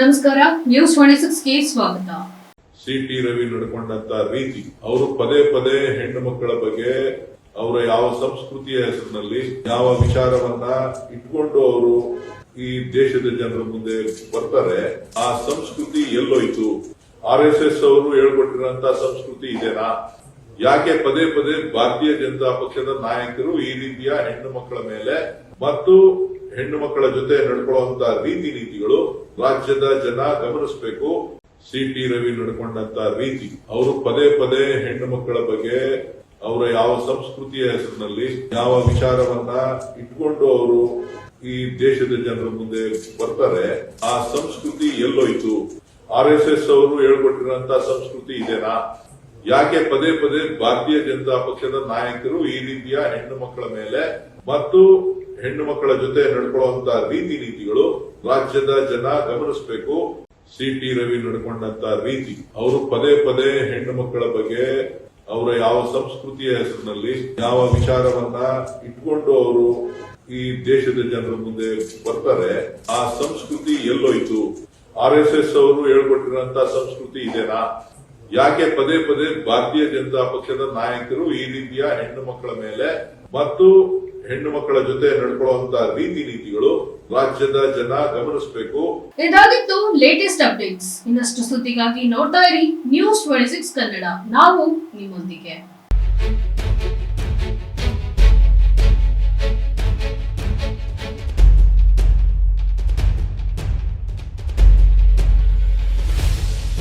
ನಮಸ್ಕಾರ news twenty ಸಿಕ್ಸ್ಗೆ ಸ್ವಾಗತ. C T Ravi ನಡ್ಕೊಂಡಂತ ರೀತಿ, ಅವರು ಪದೇ ಪದೇ ಹೆಣ್ಣು ಮಕ್ಕಳ ಬಗ್ಗೆ, ಅವರ ಯಾವ ಸಂಸ್ಕೃತಿಯ ಹೆಸರಿನಲ್ಲಿ, ಯಾವ ವಿಚಾರವನ್ನ ಇಟ್ಕೊಂಡು ಅವರು ಈ ದೇಶದ ಜನರ ಮುಂದೆ ಬರ್ತಾರೆ, ಆ ಸಂಸ್ಕೃತಿ ಎಲ್ಲೋಯ್ತು. ಆರ್ ಎಸ್ ಎಸ್ ಅವರು ಹೇಳ್ಕೊಟ್ಟಿರುವಂತಹ ಸಂಸ್ಕೃತಿ ಇದೆನಾ? ಯಾಕೆ ಪದೇ ಪದೇ ಭಾರತೀಯ ಜನತಾ ಪಕ್ಷದ ನಾಯಕರು ಈ ರೀತಿಯ ಹೆಣ್ಣು ಮಕ್ಕಳ ಮೇಲೆ, ಮತ್ತು ಹೆಣ್ಣು ಮಕ್ಕಳ ಜೊತೆ ನಡ್ಕೊಳ್ಳುವಂತಹ ರೀತಿ ನೀತಿಗಳು ರಾಜ್ಯದ ಜನ ಗಮನಿಸಬೇಕು. ಸಿ ಟಿ ರವಿ ನಡ್ಕೊಂಡಂತ ರೀತಿ. ಅವರು ಪದೇ ಪದೇ ಹೆಣ್ಣು ಮಕ್ಕಳ ಬಗ್ಗೆ ಅವರ ಯಾವ ಸಂಸ್ಕೃತಿಯ ಹೆಸರಿನಲ್ಲಿ, ಯಾವ ವಿಚಾರವನ್ನ ಇಟ್ಕೊಂಡು ಅವರು ಈ ದೇಶದ ಜನರ ಮುಂದೆ ಬರ್ತಾರೆ, ಆ ಸಂಸ್ಕೃತಿ ಎಲ್ಲೋಯ್ತು. ಆರ್ ಎಸ್ ಎಸ್ ಅವರು ಹೇಳ್ಕೊಟ್ಟಿರುವಂತಹ ಸಂಸ್ಕೃತಿ ಇದೆನಾ? ಯಾಕೆ ಪದೇ ಪದೇ ಭಾರತೀಯ ಜನತಾ ಪಕ್ಷದ ನಾಯಕರು ಈ ರೀತಿಯ ಹೆಣ್ಣು ಮಕ್ಕಳ ಮೇಲೆ, ಮತ್ತು ಹೆಣ್ಣು ಮಕ್ಕಳ ಜೊತೆ ನಡ್ಕೊಳ್ಳುವಂತ ರೀತಿ ನೀತಿಗಳು ರಾಜ್ಯದ ಜನ ಗಮನಿಸಬೇಕು. ಸಿ ಟಿ ರವಿ ನಡ್ಕೊಂಡಂತ ರೀತಿ. ಅವರು ಪದೇ ಪದೇ ಹೆಣ್ಣು ಮಕ್ಕಳ ಬಗ್ಗೆ ಅವರ ಯಾವ ಸಂಸ್ಕೃತಿಯ ಹೆಸರಿನಲ್ಲಿ, ಯಾವ ವಿಚಾರವನ್ನ ಇಟ್ಕೊಂಡು ಅವರು ಈ ದೇಶದ ಜನರ ಮುಂದೆ ಬರ್ತಾರೆ, ಆ ಸಂಸ್ಕೃತಿ ಎಲ್ಲೋಯ್ತು. ಆರ್ ಎಸ್ ಎಸ್ ಅವರು ಹೇಳ್ಕೊಟ್ಟಿರುವಂತ ಸಂಸ್ಕೃತಿ ಇದೆನಾ? ಯಾಕೆ ಪದೇ ಪದೇ ಭಾರತೀಯ ಜನತಾ ಪಕ್ಷದ ನಾಯಕರು ಈ ರೀತಿಯ ಹೆಣ್ಣು ಮಕ್ಕಳ ಮೇಲೆ ಮತ್ತು ಹೆಣ್ಣು ಮಕ್ಕಳ ಜೊತೆ ನಡ್ಕೊಳ್ಳುವಂತ ರೀತಿ ನೀತಿಗಳು ರಾಜ್ಯದ ಜನ ಗಮನಿಸಬೇಕು. ಇದಾಗಿತ್ತು ಲೇಟೆಸ್ಟ್ ಅಪ್ಡೇಟ್ಸ್ ಇನ್ನಷ್ಟು ಸುದ್ದಿಗಾಗಿ ನೋಡ್ತಾ ಇರಿ ನ್ಯೂಸ್ ಟ್ವೆಂಟಿ ಸಿಕ್ಸ್ ಕನ್ನಡ. ನಾವು ನಿಮ್ಮೊಂದಿಗೆ.